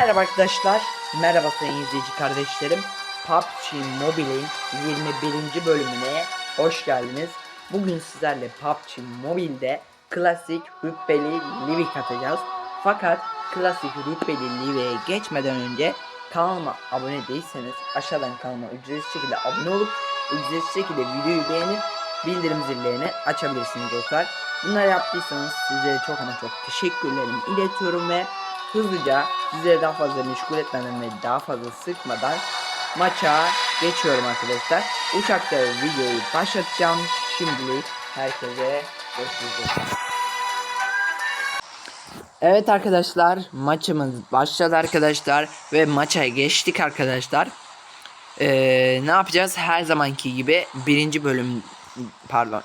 Merhaba arkadaşlar, merhaba sayın izleyici kardeşlerim. PUBG Mobile'in 21. bölümüne hoş geldiniz. Bugün sizlerle PUBG Mobile'de klasik rütbeli Livik atacağız. Fakat klasik rütbeli Livik'e geçmeden önce kanalıma abone değilseniz aşağıdan kanalıma ücretsiz şekilde abone olup ücretsiz şekilde videoyu beğenip bildirim zillerini açabilirsiniz dostlar. Bunları yaptıysanız sizlere çok ama çok teşekkürlerimi iletiyorum ve hızlıca sizlere daha fazla meşgul etmeden ve daha fazla sıkmadan maça geçiyorum arkadaşlar. Uçakta videoyu başlatacağım. Şimdilik herkese görüşürüz. Evet arkadaşlar maçımız başladı arkadaşlar ve maça geçtik arkadaşlar. Ee, ne yapacağız? Her zamanki gibi birinci bölüm pardon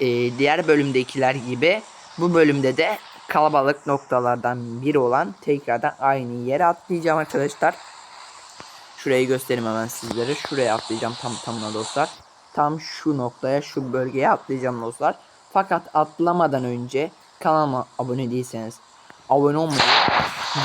ee, diğer bölümdekiler gibi bu bölümde de kalabalık noktalardan biri olan tekrardan aynı yere atlayacağım arkadaşlar. Şurayı göstereyim hemen sizlere. Şuraya atlayacağım tam tamına dostlar. Tam şu noktaya şu bölgeye atlayacağım dostlar. Fakat atlamadan önce kanalıma abone değilseniz abone olmayı,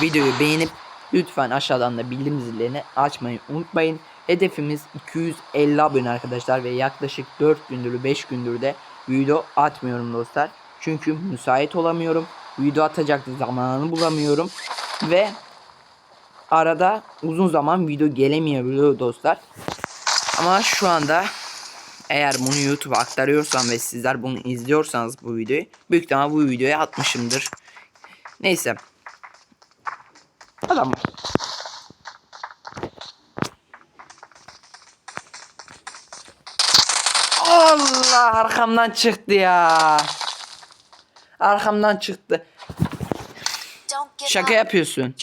videoyu beğenip lütfen aşağıdan da bildirim zillerini açmayı unutmayın. Hedefimiz 250 abone arkadaşlar ve yaklaşık 4 gündür 5 gündür de video atmıyorum dostlar. Çünkü müsait olamıyorum. Video atacak zamanını bulamıyorum. Ve arada uzun zaman video gelemiyor dostlar. Ama şu anda eğer bunu YouTube'a aktarıyorsam ve sizler bunu izliyorsanız bu videoyu büyük ihtimal bu videoya atmışımdır. Neyse. Adam. Allah arkamdan çıktı ya. Arkamdan çıktı. Şaka yapıyorsun.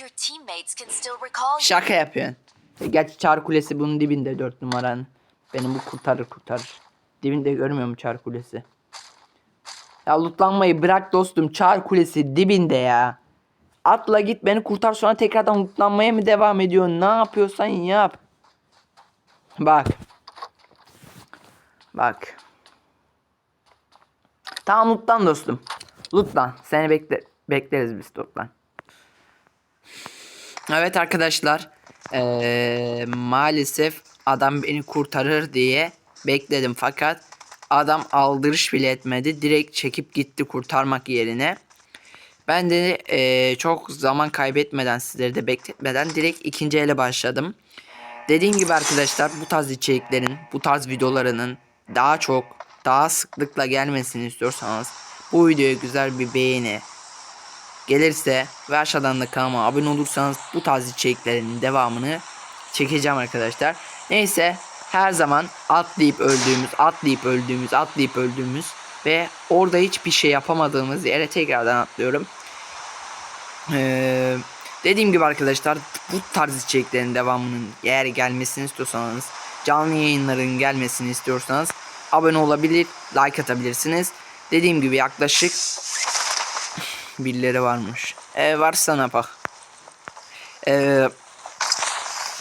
Şaka yapıyorsun. E, Gerçi çar kulesi bunun dibinde 4 numaranın. Benim bu kurtarır kurtarır. Dibinde görmüyor mu çar kulesi? Ya lootlanmayı bırak dostum. Çar kulesi dibinde ya. Atla git beni kurtar sonra tekrardan lootlanmaya mı devam ediyorsun? Ne yapıyorsan yap. Bak. Bak. Tamam lootlan dostum. Lootlan. Seni bekle bekleriz biz lootlan. Evet arkadaşlar. Eee, maalesef adam beni kurtarır diye bekledim fakat adam aldırış bile etmedi. Direkt çekip gitti kurtarmak yerine. Ben de eee, çok zaman kaybetmeden sizleri de bekletmeden direkt ikinci ele başladım. Dediğim gibi arkadaşlar bu tarz içeriklerin, bu tarz videolarının daha çok, daha sıklıkla gelmesini istiyorsanız bu videoya güzel bir beğeni, gelirse ve aşağıdan da kanalıma abone olursanız bu tarz içeriklerin devamını çekeceğim arkadaşlar. Neyse her zaman atlayıp öldüğümüz, atlayıp öldüğümüz, atlayıp öldüğümüz ve orada hiçbir şey yapamadığımız yere tekrardan atlıyorum. Ee, dediğim gibi arkadaşlar bu tarz içeriklerin devamının eğer gelmesini istiyorsanız canlı yayınların gelmesini istiyorsanız abone olabilir, like atabilirsiniz. Dediğim gibi yaklaşık birileri varmış. E, varsa ne yapak? E,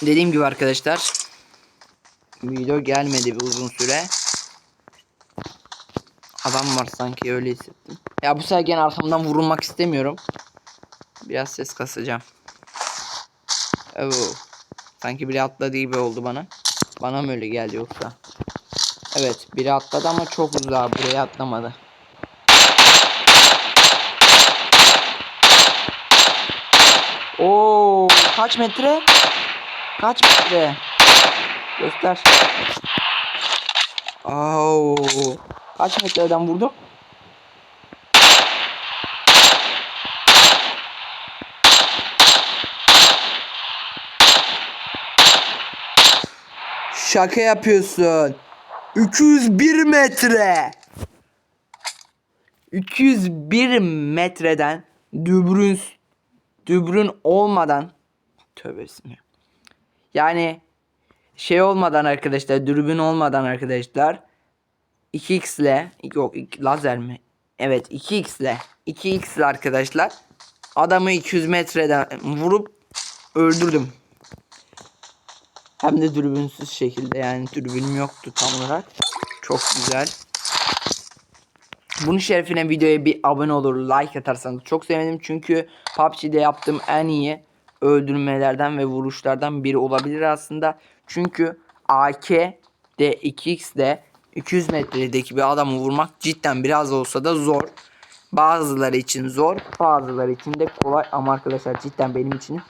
dediğim gibi arkadaşlar video gelmedi bir uzun süre. Adam var sanki öyle hissettim. Ya bu sefer gene arkamdan vurulmak istemiyorum. Biraz ses kasacağım. Evet. Sanki biri atladı gibi oldu bana. Bana mı öyle geldi yoksa? Evet biri atladı ama çok uzağa buraya atlamadı. Oo kaç metre? Kaç metre? Göster. Oo kaç metreden vurdum? Şaka yapıyorsun. 201 metre. 201 metreden dübrün dübrün olmadan tövbe bismillah. Yani şey olmadan arkadaşlar dürbün olmadan arkadaşlar 2x ile yok lazer mi? Evet 2x ile 2x ile arkadaşlar adamı 200 metreden vurup öldürdüm. Hem de dürbünsüz şekilde yani dürbünüm yoktu tam olarak. Çok güzel. Bunun şerefine videoya bir abone olur, like atarsanız çok sevinirim. Çünkü PUBG'de yaptığım en iyi öldürmelerden ve vuruşlardan biri olabilir aslında. Çünkü AK de 2x de 200 metredeki bir adamı vurmak cidden biraz olsa da zor. Bazıları için zor, bazıları için de kolay ama arkadaşlar cidden benim için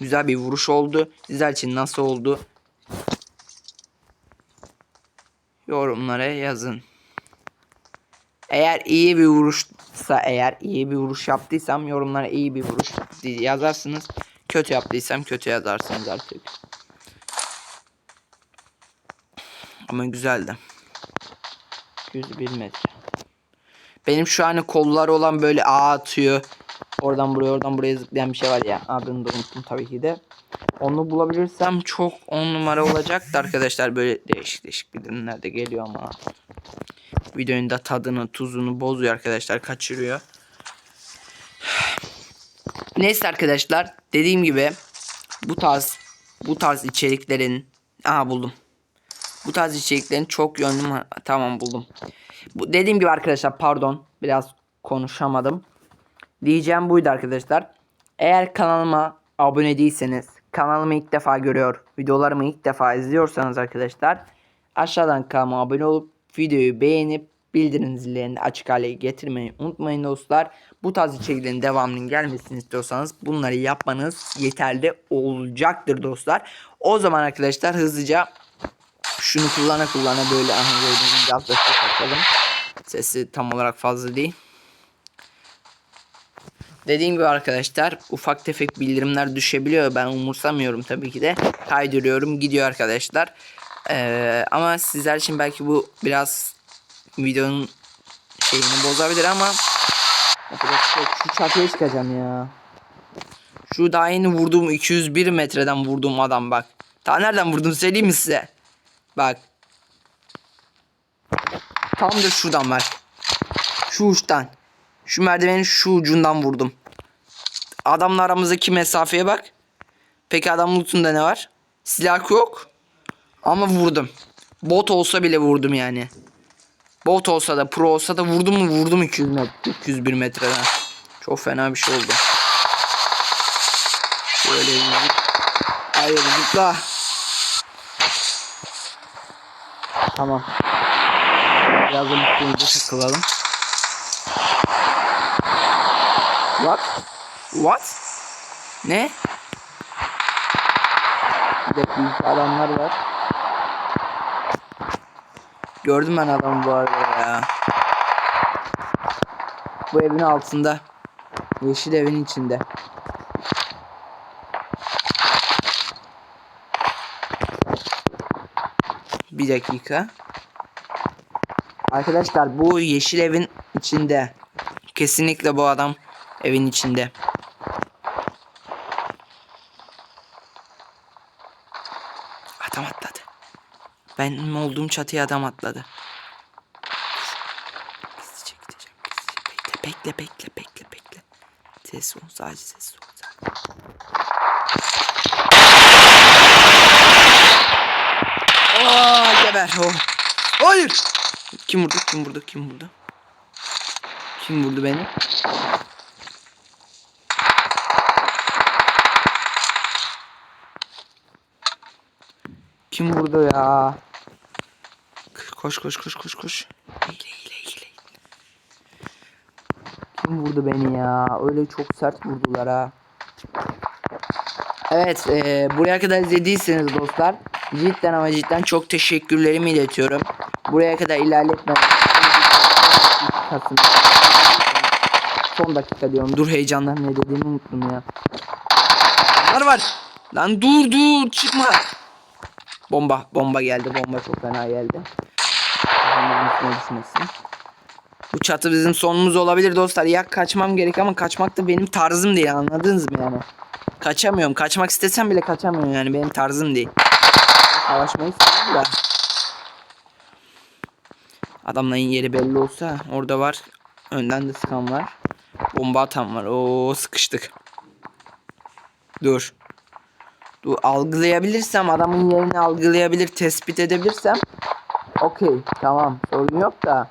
güzel bir vuruş oldu. Sizler için nasıl oldu? Yorumlara yazın. Eğer iyi bir vuruşsa eğer iyi bir vuruş yaptıysam yorumlara iyi bir vuruş yazarsınız. Kötü yaptıysam kötü yazarsınız artık. Ama güzeldi. 101 metre. Benim şu an kollar olan böyle ağ atıyor. Oradan buraya oradan buraya zıplayan bir şey var ya. Adını da unuttum tabii ki de. Onu bulabilirsem çok on numara olacaktı arkadaşlar. Böyle değişik değişik bildirimler de geliyor ama. Videonun da tadını tuzunu bozuyor arkadaşlar. Kaçırıyor. Neyse arkadaşlar. Dediğim gibi bu tarz bu tarz içeriklerin Aha buldum. Bu tarz içeriklerin çok yönlü ma- tamam buldum. Bu dediğim gibi arkadaşlar pardon biraz konuşamadım. Diyeceğim buydu arkadaşlar. Eğer kanalıma abone değilseniz, kanalımı ilk defa görüyor, videolarımı ilk defa izliyorsanız arkadaşlar aşağıdan kanalıma abone olup videoyu beğenip bildirim zillerini açık hale getirmeyi unutmayın dostlar. Bu tarz içeriklerin devamının gelmesini istiyorsanız bunları yapmanız yeterli olacaktır dostlar. O zaman arkadaşlar hızlıca şunu kullana kullana böyle aha gördüğünüz gibi biraz da ses açalım. Sesi tam olarak fazla değil. Dediğim gibi arkadaşlar ufak tefek bildirimler düşebiliyor. Ben umursamıyorum tabii ki de. Kaydırıyorum gidiyor arkadaşlar. Ee, ama sizler için belki bu biraz videonun şeyini bozabilir ama Arkadaşlar şu çatıya çıkacağım ya. Şu daha yeni vurduğum 201 metreden vurduğum adam bak. Ta nereden vurdum söyleyeyim mi size? Bak. Tam da şuradan bak. Şu uçtan. Şu merdivenin şu ucundan vurdum. Adamla aramızdaki mesafeye bak. Peki adamın lootunda ne var? Silah yok. Ama vurdum. Bot olsa bile vurdum yani. Bot olsa da pro olsa da vurdum mu vurdum 200 metre, 201 metreden. Çok fena bir şey oldu. Şöyle zıp- Hayır zıpla. Tamam. Biraz da üstümüze takılalım. What? What? Ne? Bir adamlar var. Gördüm ben adamı bu arada ya. Bu evin altında. Yeşil evin içinde. Bir dakika. Arkadaşlar bu yeşil evin içinde. Kesinlikle bu adam evin içinde. Adam atladı. Benim olduğum çatıya adam atladı. Gizlice gideceğim. Bekle bekle bekle bekle bekle. Ses ol sadece ses ol. Aa geber. Oh. Hayır. Kim vurdu? Kim vurdu? Kim vurdu? Kim vurdu beni? Kim vurdu ya? Koş koş koş koş koş. Hile hile hile. Kim vurdu beni ya? Öyle çok sert vurdular ha. Evet e, buraya kadar izlediyseniz dostlar cidden ama cidden çok teşekkürlerimi iletiyorum. Buraya kadar ilerletmem. Son dakika diyorum. Dur heyecandan ne dediğimi unuttum ya. Var var. Lan dur dur çıkma. Bomba bomba geldi. Bomba çok fena geldi. Bu çatı bizim sonumuz olabilir dostlar. Ya kaçmam gerek ama kaçmak da benim tarzım değil anladınız mı yani? Kaçamıyorum. Kaçmak istesem bile kaçamıyorum yani benim tarzım değil. Savaşmayı seviyorum da. Adamların yeri belli olsa orada var. Önden de sıkan var. Bomba atan var. Oo sıkıştık. Dur. Dur algılayabilirsem adamın yerini algılayabilir tespit edebilirsem Okey tamam sorun yok da.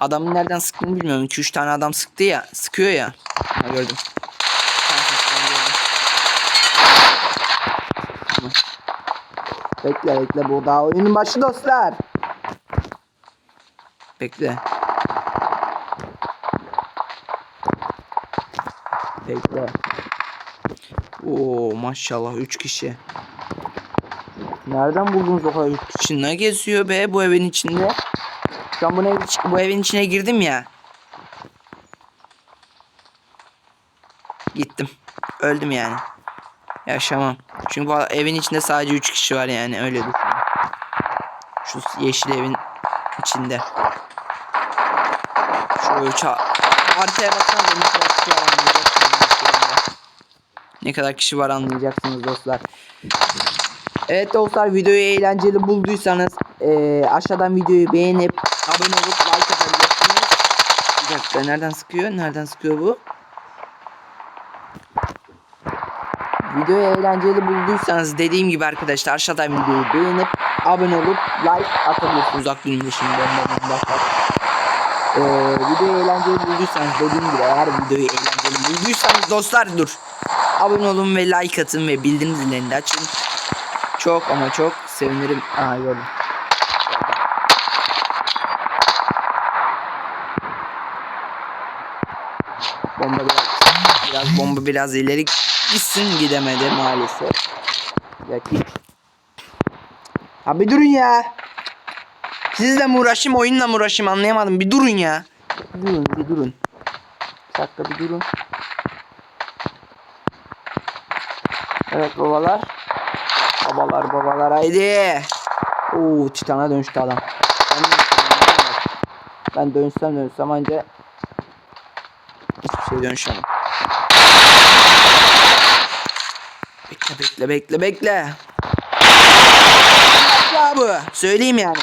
Adamın nereden sıktığını bilmiyorum. 2-3 tane adam sıktı ya. Sıkıyor ya. Ha, gördüm. Bekle bekle bu daha oyunun başı dostlar. Bekle. Bekle. Oo maşallah 3 kişi. Nereden buldunuz o kadar 3 kişi? Ne geziyor be bu evin içinde? Şu an bu, ev, bu evin içine girdim ya. Gittim. Öldüm yani. Yaşamam. Çünkü bu evin içinde sadece 3 kişi var yani öyle düşün. Şu yeşil evin içinde. Şu üç haritaya baksanıza ne kadar kişi var. Ne kadar kişi var anlayacaksınız dostlar. Evet dostlar videoyu eğlenceli bulduysanız eee, aşağıdan videoyu beğenip abone olup like atabilirsiniz. Bir dakika nereden sıkıyor? Nereden sıkıyor bu? Videoyu eğlenceli bulduysanız dediğim gibi arkadaşlar aşağıdan videoyu beğenip abone olup like atabilirsiniz. Durun şimdi. Ee, videoyu eğlenceli bulduysanız dediğim gibi eğer videoyu eğlenceli bulduysanız dostlar dur. Abone olun ve like atın ve bildirim zillerini de açın. Çok ama çok sevinirim. Aa gördüm. Bomba biraz, biraz bomba biraz ileri gitsin gidemedi maalesef. Yakayım. Abi durun ya. Sizle mi uğraşayım oyunla mı uğraşayım anlayamadım. Bir durun ya. Bir durun bir durun. Bir dakika bir durun. Evet babalar. Babalar babalar haydi. Oo titana dönüştü adam. Ben, ben dönüşsem dönüşsem anca hiçbir şey dönüşemem. Bekle bekle bekle bekle. Ya bu. Söyleyeyim yani.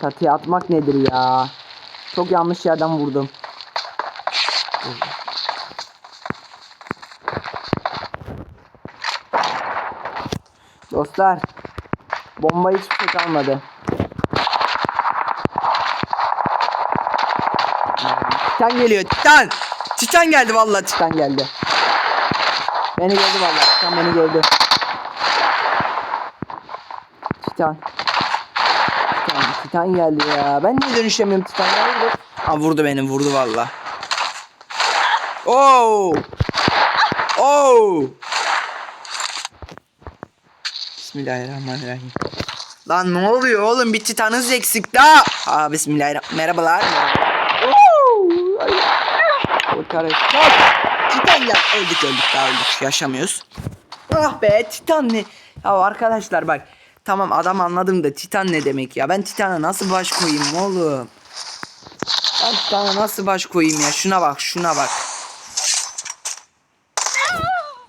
Çatıya atmak nedir ya? Çok yanlış yerden vurdum. Dostlar. Bomba hiçbir şey kalmadı. Titan geliyor. Titan. Titan geldi vallahi Titan geldi. Beni gördü vallahi. Titan beni gördü. Titan. Titan, Titan geldi ya. Ben niye dönüşemiyorum Titan? Hayırdır? Ha vurdu beni vurdu valla. Oo! Oo! Bismillahirrahmanirrahim. Lan ne oluyor oğlum? Bir titanınız eksik daha. Aa bismillahirrahmanirrahim. Merhabalar. Kalk. Titan ya. Öldük öldük daha öldük. Yaşamıyoruz. Ah be Titan ne? Ya arkadaşlar bak. Tamam adam anladım da Titan ne demek ya? Ben Titan'a nasıl baş koyayım oğlum? Ben Titan'a nasıl baş koyayım ya? Şuna bak şuna bak.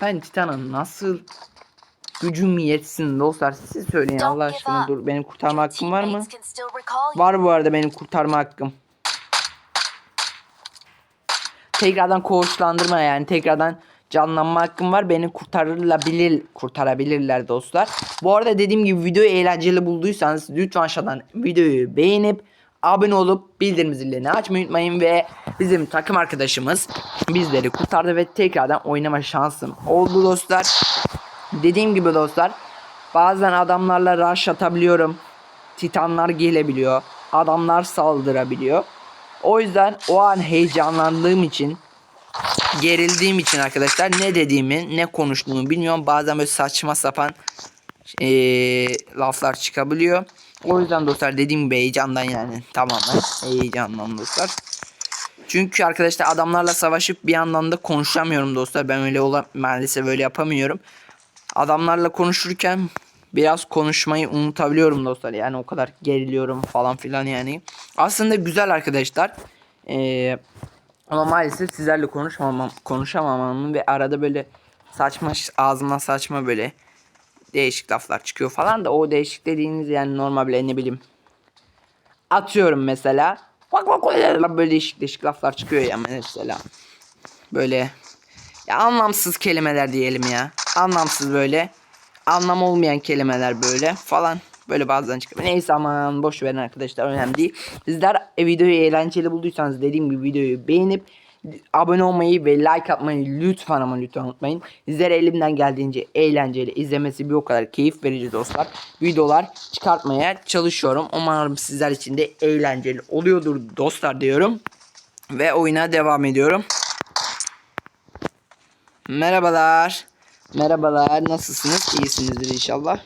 Ben Titan'a nasıl gücüm yetsin dostlar siz söyleyin Allah aşkına dur benim kurtarma hakkım var mı? Var bu arada benim kurtarma hakkım. Tekrardan koğuşlandırma yani tekrardan canlanma hakkım var. Beni kurtarılabilir kurtarabilirler dostlar. Bu arada dediğim gibi videoyu eğlenceli bulduysanız lütfen aşağıdan videoyu beğenip abone olup bildirim zillerini açmayı unutmayın ve bizim takım arkadaşımız bizleri kurtardı ve tekrardan oynama şansım oldu dostlar. Dediğim gibi dostlar bazen adamlarla rush atabiliyorum. Titanlar gelebiliyor. Adamlar saldırabiliyor. O yüzden o an heyecanlandığım için gerildiğim için arkadaşlar ne dediğimi ne konuştuğumu bilmiyorum. Bazen böyle saçma sapan eee, laflar çıkabiliyor. O yüzden dostlar dediğim gibi heyecandan yani tamamen heyecandan dostlar. Çünkü arkadaşlar adamlarla savaşıp bir yandan da konuşamıyorum dostlar. Ben öyle ola maalesef öyle yapamıyorum. Adamlarla konuşurken biraz konuşmayı unutabiliyorum dostlar. Yani o kadar geriliyorum falan filan yani. Aslında güzel arkadaşlar. Ee, ama maalesef sizlerle konuşmamam, konuşamamamın ve arada böyle saçma ağzımdan saçma böyle değişik laflar çıkıyor falan da o değişik dediğiniz yani normal bile ne bileyim atıyorum mesela bak bak böyle değişik değişik laflar çıkıyor ya mesela böyle ya anlamsız kelimeler diyelim ya anlamsız böyle anlam olmayan kelimeler böyle falan böyle bazen çıkıyor. Neyse aman boş verin arkadaşlar önemli değil. Sizler e, videoyu eğlenceli bulduysanız dediğim gibi videoyu beğenip abone olmayı ve like atmayı lütfen ama lütfen unutmayın. Sizlere elimden geldiğince eğlenceli izlemesi bir o kadar keyif verici dostlar. Videolar çıkartmaya çalışıyorum. Umarım sizler için de eğlenceli oluyordur dostlar diyorum. Ve oyuna devam ediyorum. Merhabalar. Merhabalar. Nasılsınız? İyisinizdir inşallah.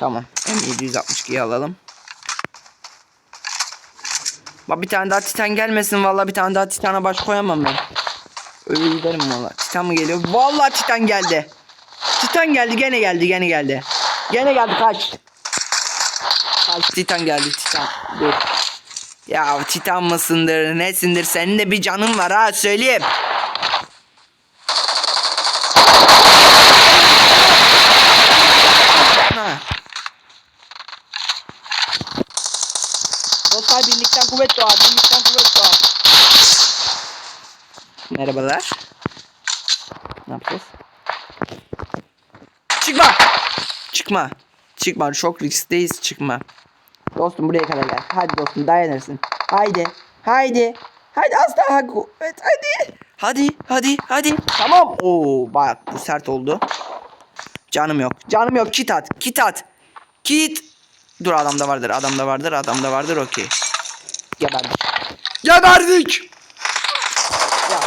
Tamam. M762'yi alalım. Bak bir tane daha titan gelmesin valla bir tane daha titana baş koyamam ben. Öyle giderim valla. Titan mı geliyor? Valla titan geldi. Titan geldi gene geldi gene geldi. Gene geldi kaç. Kaç titan geldi titan. Dur. Ya titan mısındır nesindir senin de bir canın var ha söyleyeyim. Ha. Dostlar birlikten kuvvet doğar, birlikten kuvvet doğar. Merhabalar. Ne yapacağız? Çıkma! Çıkma. Çıkma. Çok riskteyiz. Çıkma. Dostum buraya kadar gel. Hadi dostum dayanırsın. Haydi. Haydi. Hadi az daha kuvvet. Hadi. Hadi. Hadi. Hadi. Tamam. Oo bak bu sert oldu. Canım yok. Canım yok. Kit at. Kit at. Kit. Dur adamda vardır. Adamda vardır. Adamda vardır. Okey. Geberdik. Geberdik. Ya.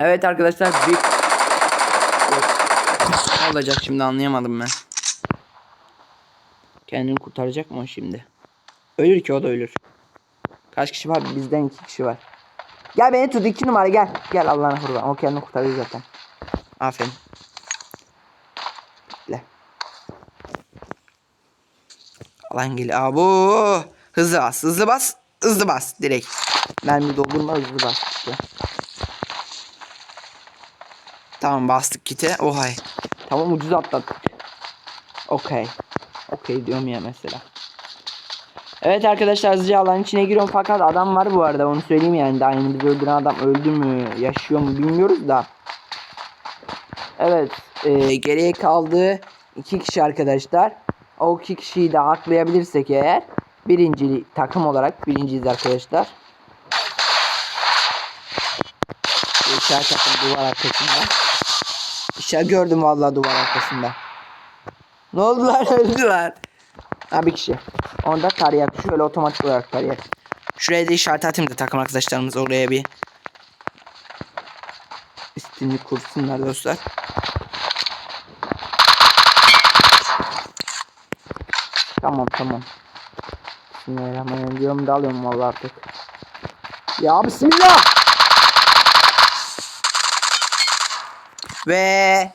Evet arkadaşlar büyük ne olacak şimdi anlayamadım ben. Kendini kurtaracak mı o şimdi? Ölür ki o da ölür. Kaç kişi var? Bizden iki kişi var. Gel beni tut iki numara gel. Gel Allah'ına kurban. O kendini kurtarıyor zaten. Aferin. Alan gel. Abo. Hızlı bas. Hızlı bas. Hızlı bas. Direkt. Mermi doldurma hızlı bas. Tamam bastık kite. Ohay. Tamam ucuz atlattık. Okey. Okey diyorum ya mesela. Evet arkadaşlar hızlıca alanın içine giriyorum fakat adam var bu arada onu söyleyeyim yani daha yeni bizi öldüren adam öldü mü yaşıyor mu bilmiyoruz da. Evet e, geriye kaldı iki kişi arkadaşlar. O iki kişiyi de aklayabilirsek eğer birinci takım olarak birinciyiz arkadaşlar. İşaret takım duvar arkasında. İşaret gördüm vallahi duvar arkasında. Ne oldular öldüler. Ha bir kişi. Onda tarayak. Şöyle otomatik olarak tarayak. Şuraya da işaret atayım da takım arkadaşlarımız oraya bir üstünlük kursunlar dostlar. Tamam tamam. Bismillahirrahmanirrahim diyorum da alıyorum vallahi artık. Ya bismillah. Ve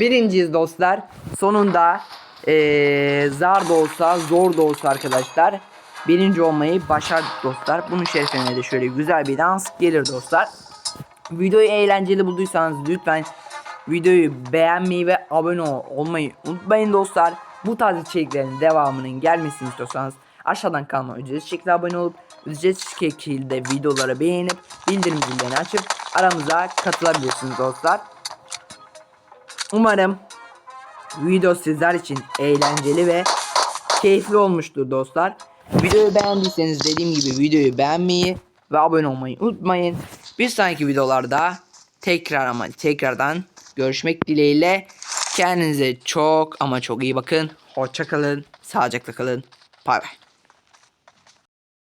birinciyiz dostlar. Sonunda eee zar da olsa zor da olsa arkadaşlar birinci olmayı başardık dostlar. Bunun şerefine de şöyle güzel bir dans gelir dostlar. Videoyu eğlenceli bulduysanız lütfen videoyu beğenmeyi ve abone ol- olmayı unutmayın dostlar. Bu tarz içeriklerin devamının gelmesini istiyorsanız aşağıdan kalma ücretsiz şekilde abone olup ücretsiz şekilde videoları beğenip bildirim zillerini açıp aramıza katılabilirsiniz dostlar. Umarım video sizler için eğlenceli ve keyifli olmuştur dostlar. Videoyu beğendiyseniz dediğim gibi videoyu beğenmeyi ve abone olmayı unutmayın. Bir sonraki videolarda tekrar ama tekrardan görüşmek dileğiyle. Kendinize çok ama çok iyi bakın. Hoşça kalın. Sağlıcakla kalın. Bay bay.